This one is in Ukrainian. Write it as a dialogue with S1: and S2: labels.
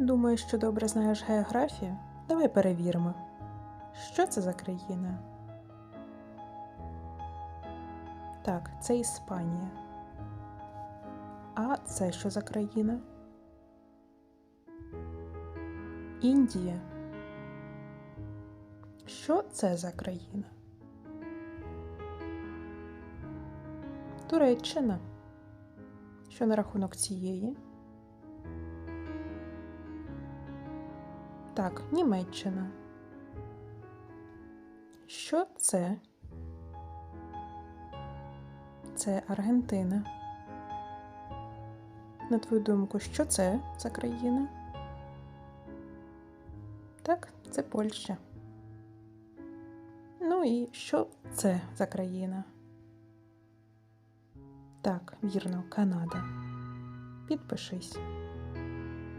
S1: Думаю, що добре знаєш географію. Давай перевіримо. Що це за країна? Так, це Іспанія. А це що за країна? Індія. Що це за країна? Туреччина. Що на рахунок цієї? Так, Німеччина. Що це? Це Аргентина. На твою думку, що це за країна? Так, це Польща. Ну і що це за країна? Так, вірно, Канада. Підпишись.